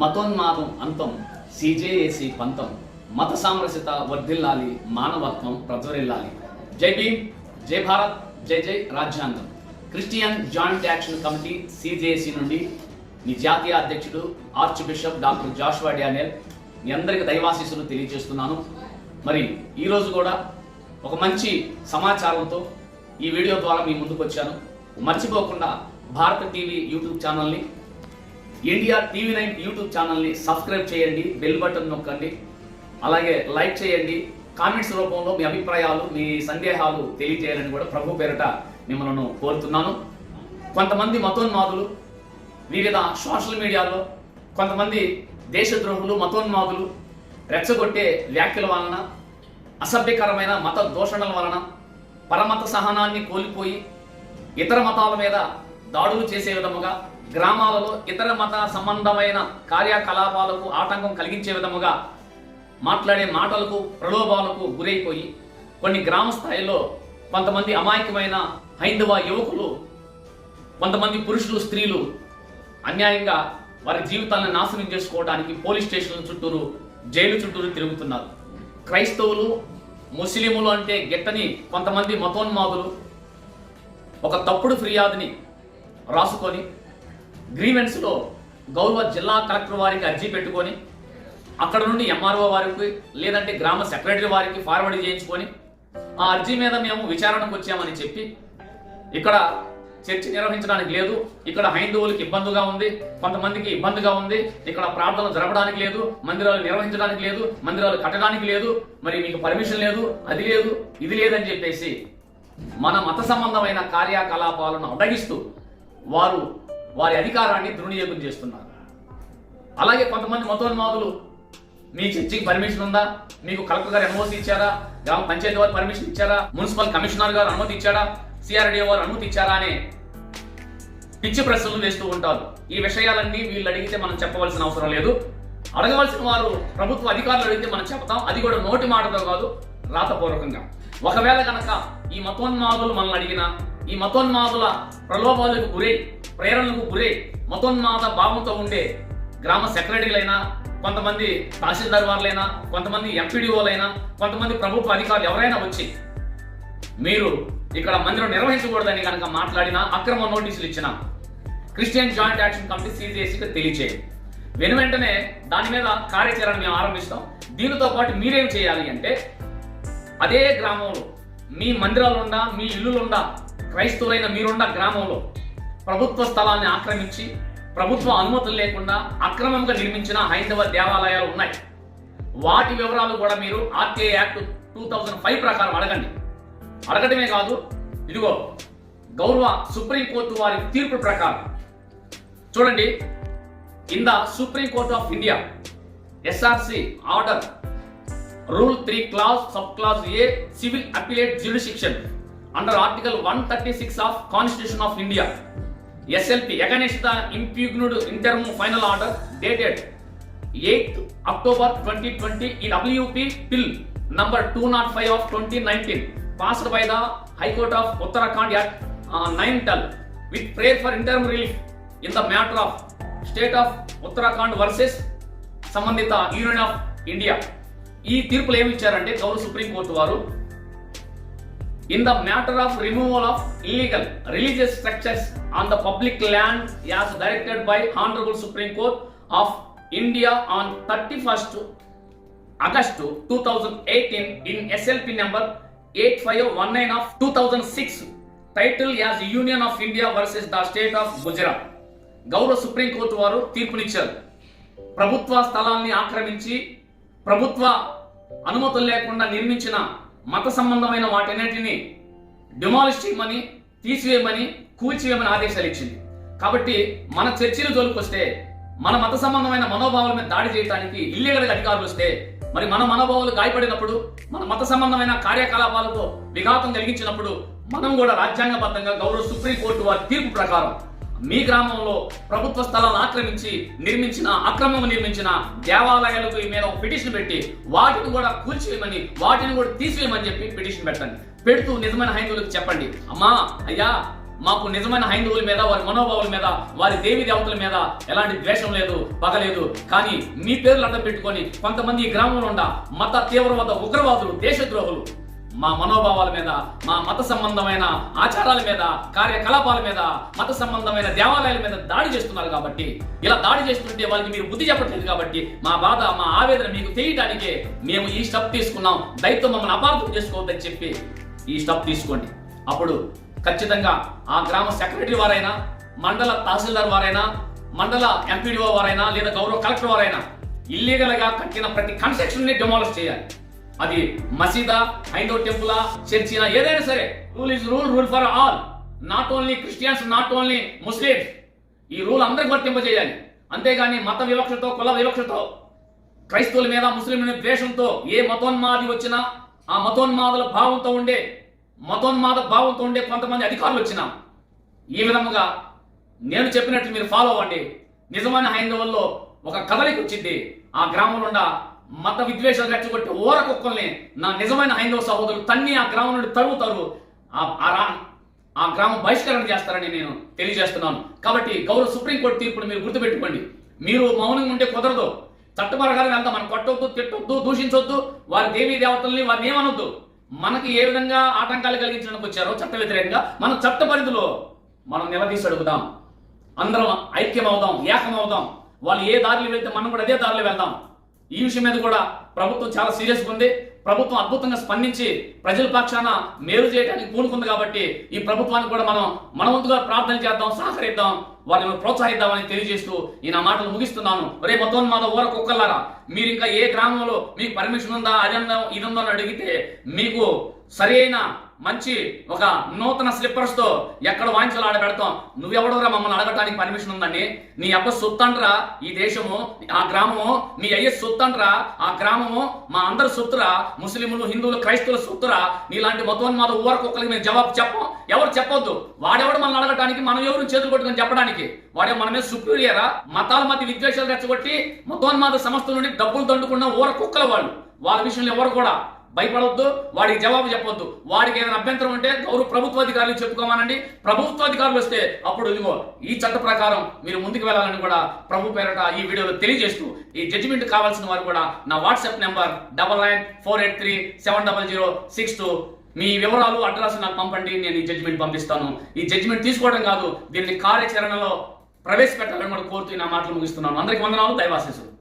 మతోన్మాదం అంతం సిజేఏసి పంతం మత సామరస్యత వర్ధిల్లాలి మానవత్వం ప్రజ్వరిల్లాలి. జై భీమ్ జై భారత్ జై జై రాజ్యాంగం. Christian joint action committee CJAC నుండి మీ జాతీయ అధ్యక్షుడు archbishop doctor Joshua Daniel మీ అందరికి దైవాశీస్సులు తెలియజేస్తున్నాను. మరి ఈరోజు కూడా ఒక మంచి సమాచారంతో ఈ వీడియో ద్వారా మీ ముందుకు వచ్చాను మర్చిపోకుండా భారత టీవీ యూట్యూబ్ ఛానల్ని ఇండియా టీవీ నైన్ యూట్యూబ్ ఛానల్ని సబ్స్క్రైబ్ చేయండి బెల్ బటన్ నొక్కండి అలాగే లైక్ చేయండి. కామెంట్స్ రూపంలో మీ అభిప్రాయాలు మీ సందేహాలు తెలియజేయాలని కూడా ప్రభు పేరిట మిమ్మల్ని కోరుతున్నాను. కొంతమంది మతోన్మాదులు వివిధ సోషల్ మీడియాలో కొంతమంది దేశద్రోహులు మతోన్మాదులు రెచ్చగొట్టే వ్యాఖ్యల వలన అసభ్యకరమైన మత దూషణల వలన పరమత సహనాన్ని కోల్పోయి ఇతర మతాల మీద దాడులు చేసే విధముగా గ్రామాలలో ఇతర మత సంబంధమైన కార్యకలాపాలకు ఆటంకం కలిగించే విధముగా మాట్లాడే మాటలకు ప్రలోభాలకు గురైపోయి కొన్ని గ్రామ స్థాయిలో కొంతమంది అమాయకమైన హైందవ యువకులు కొంతమంది పురుషులు స్త్రీలు అన్యాయంగా వారి జీవితాలను నాశనం చేసుకోవడానికి పోలీస్ స్టేషన్ల చుట్టూరు జైలు చుట్టూరు తిరుగుతున్నారు. క్రైస్తవులు ముస్లిములు అంటే గిట్టని కొంతమంది మతోన్మాదులు ఒక తప్పుడు ఫిర్యాదుని రాసుకొని గ్రీవెన్స్లో గౌరవ జిల్లా కలెక్టర్ వారికి అర్జీ పెట్టుకొని అక్కడ నుండి ఎంఆర్ఓ వారికి లేదంటే గ్రామ సెక్రటరీ వారికి ఫార్వర్డ్ చేయించుకొని ఆ అర్జీ మీద మేము విచారణకు వచ్చామని చెప్పి ఇక్కడ చర్చ నిర్వహించడానికి లేదు. ఇక్కడ హైందవులకు ఇబ్బందిగా ఉంది. కొంతమందికి ఇబ్బందిగా ఉంది. ఇక్కడ ప్రార్థన జరపడానికి లేదు. మందిరాలు నిర్వహించడానికి లేదు. మందిరాలు కట్టడానికి లేదు. మరి మీకు పర్మిషన్ లేదు. అది లేదు. ఇది లేదని చెప్పేసి మన మత సంబంధమైన కార్యకలాపాలను అడ్డగిస్తూ వారు వారి అధికారాన్ని దుర్వినియోగం చేస్తున్నారు. అలాగే కొంతమంది మతోన్మాదులు మీ చర్చికి పర్మిషన్ ఉందా? మీకు కలెక్టర్ గారు అనుమతి ఇచ్చారా? గ్రామ పంచాయతీ వారు పర్మిషన్ ఇచ్చారా? మున్సిపల్ కమిషనర్ గారు అనుమతి ఇచ్చారా? సిఆర్డీఓ వారు అనుమతి ఇచ్చారా అనే పిచ్చి ప్రశ్నలు వేస్తూ ఉంటారు. ఈ విషయాలన్నీ వీళ్ళు అడిగితే మనం చెప్పవలసిన అవసరం లేదు. అడగవలసిన వారు ప్రభుత్వ అధికారులు అడిగితే మనం చెప్తాం. అది కూడా నోటి మాటతో కాదు రాతపూర్వకంగా. ఒకవేళ కనుక ఈ మతోన్మాదులు మనల్ని అడిగినా ఈ మతోన్మాదుల ప్రలోభాలకు గురై ప్రేరణలకు గురై మతోన్మాద భావంతో ఉండే గ్రామ సెక్రటరీలైనా కొంతమంది తహసీల్దార్ వారులైనా కొంతమంది ఎంపీడీఓలైనా కొంతమంది ప్రభుత్వ అధికారులు ఎవరైనా వచ్చి మీరు ఇక్కడ మందిరం నిర్వహించకూడదని కనుక మాట్లాడినా అక్రమ నోటీసులు ఇచ్చిన క్రిస్టియన్ జాయింట్ యాక్షన్ కమిటీ సీజేసీకి తెలియచేయండి వెను వెంటనే దాని మీద కార్యాచరణ మేము ఆరంభిస్తాం. దీనితో పాటు మీరేం చేయాలి అంటే అదే గ్రామంలో మీ మందిరాలుండా మీ ఇల్లులుండా క్రైస్తవులైన మీరున్న గ్రామంలో ప్రభుత్వ స్థలాన్ని ఆక్రమించి ప్రభుత్వ అనుమతులు లేకుండా అక్రమంగా నిర్మించిన హైందవ దేవాలయాలు ఉన్నాయి. వాటి వివరాలు కూడా మీరు RTI act two thousand five ప్రకారం అడగండి. అడగటమే కాదు ఇదిగో గౌరవ సుప్రీంకోర్టు వారి తీర్పు ప్రకారం. చూడండి in the supreme court of India SRC order rule three class sub class A civil appellate jurisdiction. Under article one thirty six of constitution of India SLP against the impugned interim final order dated eighth October twenty twenty ఈ WP PIL number two not five of twenty nineteen passed by the high court of Uttarakhand at Nainital with prayer for interim relief in the matter of state of Uttarakhand versus సంబంధిత union of India ఈ తీర్పులు ఏమి ఇచ్చారంటే గౌరవ supreme court వారు in the matter of removal of illegal religious structures on the public land as directed by honourable supreme court of India on thirty first August two thousand eighteen in SLP number eight five one nine of two thousand six title as union of India versus the state of Gujarat గౌరవ supreme court వారు తీర్పునిచ్చారు. ప్రభుత్వ స్థలాన్ని ఆక్రమించి ప్రభుత్వ అనుమతులు లేకుండా నిర్మించిన మత సంబంధమైన వాటన్నిటిని డిమాలిష్ చేయమని తీసివేయమని కూల్చివేయమని ఆదేశాలు ఇచ్చింది. కాబట్టి మన చర్చిలు జోలికొస్తే మన మత సంబంధమైన మనోభావాల మీద దాడి చేయడానికి ఇల్లీగల్ అధికారులు వస్తే మరి మన మనోభావాలు గాయపడినప్పుడు మన మత సంబంధమైన కార్యకలాపాలతో విఘాతం కలిగించినప్పుడు మనం కూడా రాజ్యాంగబద్ధంగా గౌరవ సుప్రీంకోర్టు వారి తీర్పు ప్రకారం మీ గ్రామంలో ప్రభుత్వ స్థలాలను ఆక్రమించి నిర్మించిన అక్రమం నిర్మించిన దేవాలయాలకు ఈ మీద ఒక పిటిషన్ పెట్టి వాటిని కూడా కూల్చివేయమని వాటిని కూడా తీసివేయమని చెప్పి పిటిషన్ పెట్టండి. పెడుతూ నిజమైన హైందువులకు చెప్పండి. అమ్మా అయ్యా మాకు నిజమైన హైందువుల మీద వారి మనోభావుల మీద వారి దేవి దేవతల మీద ఎలాంటి ద్వేషం లేదు పగలేదు కానీ మీ పేర్లు అడ్డం పెట్టుకొని కొంతమంది ఈ గ్రామంలో ఉండ మత తీవ్రవాద ఉగ్రవాదులు దేశద్రోహులు మా మనోభావాల మీద మా మత సంబంధమైన ఆచారాల మీద కార్యకలాపాల మీద మత సంబంధమైన దేవాలయాల మీద దాడి చేస్తున్నారు కాబట్టి ఇలా దాడి చేస్తుంటే వాళ్ళకి మీరు బుద్ధి చెప్పట్లేదు కాబట్టి మా బాధ మా ఆవేదన మీకు తెలియడానికే మేము ఈ స్టెప్ తీసుకున్నాం. దయతో మమ్మల్ని అపార్థం చేసుకోవద్దని చెప్పి ఈ స్టెప్ తీసుకోండి. అప్పుడు ఖచ్చితంగా ఆ గ్రామ సెక్రటరీ వారైనా మండల తహసీల్దార్ వారైనా మండల ఎంపీడీఓ వారైనా లేదా గౌరవ కలెక్టర్ వారైనా ఇల్లీగల్గా కట్టిన ప్రతి కన్స్ట్రక్షన్ని డిమాలిష్ చేయాలి. అది మసీదా హైందవ టెంపులా చర్చినా ఏదైనా సరే. Rule is rule rule for all not only Christians not only Muslims ఈ రూల్ అందరికి వర్తింపజేయాలి. అంతేగాని మత వివక్షతో కుల వివక్షతో క్రైస్తవుల మీద ముస్లింల ద్వేషంతో ఏ మతోన్మాది వచ్చినా ఆ మతోన్మాదుల భావంతో ఉండే మతోన్మాద భావంతో ఉండే కొంతమంది అధికారులు వచ్చినా ఈ విధముగా నేను చెప్పినట్టు మీరు ఫాలో అవ్వండి. నిజమైన హైందవుల్లో ఒక కదలిక వచ్చింది. ఆ గ్రామంలో ఉన్న మత విద్వేషాలు రెచ్చగొట్టి ఓరకొక్కల్ని నా నిజమైన హైందవ సహోదరులు తన్ని ఆ గ్రామం నుండి తరుగుతారు ఆ ఆ గ్రామం బహిష్కరణ చేస్తారని నేను తెలియజేస్తున్నాను. కాబట్టి గౌరవ సుప్రీంకోర్టు తీర్పును మీరు గుర్తుపెట్టుకోండి. మీరు మౌనంగా ఉంటే కుదరదు. చట్టపరగానే అంతా మనం కొట్టొద్దు తిట్టొద్దు దూషించొద్దు. వారి దేవీ దేవతల్ని వారిని ఏమనొద్దు. మనకి ఏ విధంగా ఆటంకాలు కలిగించడానికి వచ్చారో చట్ట వ్యతిరేకంగా మనం చట్ట పరిధిలో మనం నిలదీసి అడుగుదాం అందరం ఐక్యం అవుదాం ఏకం అవుదాం వాళ్ళు ఏ దారిలో వెళ్తే మనం కూడా అదే దారిలో వెళ్దాం. ఈ విషయం మీద కూడా ప్రభుత్వం చాలా సీరియస్గా ఉంది. ప్రభుత్వం అద్భుతంగా స్పందించి ప్రజల పక్షాన మేలు చేయడానికి పూనుకుంది కాబట్టి ఈ ప్రభుత్వానికి కూడా మనం మనవంతుగా ప్రార్థన చేద్దాం సహకరిద్దాం వారిని ప్రోత్సహిద్దామని తెలియజేస్తూ ఈ నా మాటలు ముగిస్తున్నాను. రే మతోన్మాద ఊర కుక్కలారా మీరు ఇంకా ఏ గ్రామంలో మీకు పర్మిషన్ ఉందా అది ఉందా ఇది ఉందా అని అడిగితే మీకు సరైన మంచి ఒక నూతన స్లిప్పర్స్తో ఎక్కడ వాయించాలో ఆడ పెడతాం. నువ్వెవడోరా మమ్మల్ని అడగటానికి పర్మిషన్ ఉందని నీ అబ్బ సొత్తంట్రా ఈ దేశము ఆ గ్రామము మీ అయ్య సొత్తంట్రా ఆ గ్రామము మా అందరి సొత్తురా ముస్లింలు హిందువులు క్రైస్తవులు సొత్తురా నీలాంటి మతోన్మాద ఊర కుక్కలకి మేము జవాబు చెప్పం. ఎవరు చెప్పొద్దు? వాడెవడు మనల్ని అడగటానికి? మనం ఎవరు చేతులు కొట్టుకొని చెప్పడానికి? వాడే మన మీద సుపీరియరా మతాల మధ్య విద్వేషాలు రెచ్చగొట్టి మతోన్మాద సంస్థల నుండి డబ్బులు దండుకున్న ఊర కుక్కల వాళ్ళు. వాళ్ళ విషయంలో ఎవరు కూడా భయపడవద్దు వాడికి జవాబు చెప్పొద్దు. వాడికి ఏదైనా అభ్యంతరం ఉంటే గౌరవ ప్రభుత్వాధికారులు చెప్పుకోమానండి. ప్రభుత్వాధికారులు వస్తే అప్పుడు ఇదిగో ఈ చట్ట ప్రకారం మీరు ముందుకు వెళ్ళాలని కూడా ప్రభు పేరట ఈ వీడియోలో తెలియజేస్తూ ఈ జడ్జిమెంట్ కావాల్సిన వారు కూడా నా WhatsApp number double nine four eight three seven double zero six two. మీ వివరాలు అడ్రస్ నాకు పంపండి నేను ఈ జడ్జిమెంట్ పంపిస్తాను. ఈ జడ్జిమెంట్ తీసుకోవడం కాదు దీన్ని కార్యాచరణలో ప్రవేశపెట్టాలని కూడా కోరుతూ నా మాటలు ముగిస్తున్నాను. అందరికీ వందనాలు దైవాశీస్సులు.